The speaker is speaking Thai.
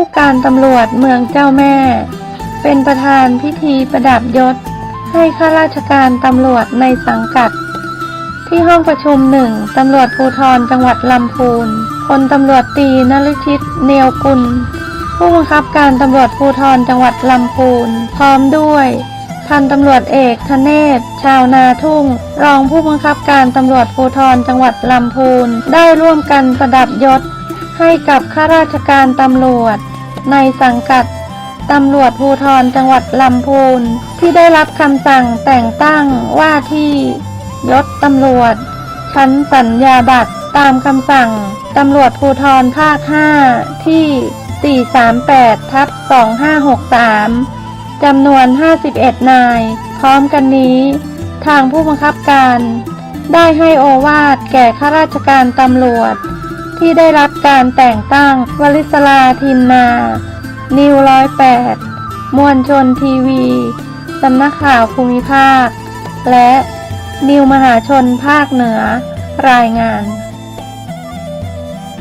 ผู้การตำรวจเมืองเจ้าแม่ เป็นประธานพิธีประดับยศ ให้ข้าราชการตำรวจในสังกัด ที่ห้องประชุมหนึ่งตำรวจภูธรจังหวัดลำพูนพลตำรวจตีนฤชิตเนียวกุล ผู้บังคับการตำรวจภูธรจังหวัดลำพูนพร้อมด้วยพันตำรวจเอกธเนศ ชาวนาทุ่ง รองผู้บังคับการตำรวจภูธรจังหวัดลำพูน ได้ร่วมกันประดับยศ ให้กับข้าราชการตำรวจ ในสังกัดตำรวจภูธรจังหวัดลำพูนที่ได้รับคำสั่งแต่งตั้งว่าที่ยศตำรวจ ชั้นสัญญาบัตรตามคำสั่งตำรวจภูธรภาค 5 ที่ 438 ทับ 2563 จำนวน 51 นาย พร้อมกันนี้ ทางผู้บังคับการ ได้ให้โอวาทแก่ข้าราชการตำรวจ ที่ได้รับการแต่งตั้งวลิศลาทินนา นิวร้อยแปดมวลชนทีวีสำนักข่าวภูมิภาค และนิวมหาชนภาคเหนือ รายงาน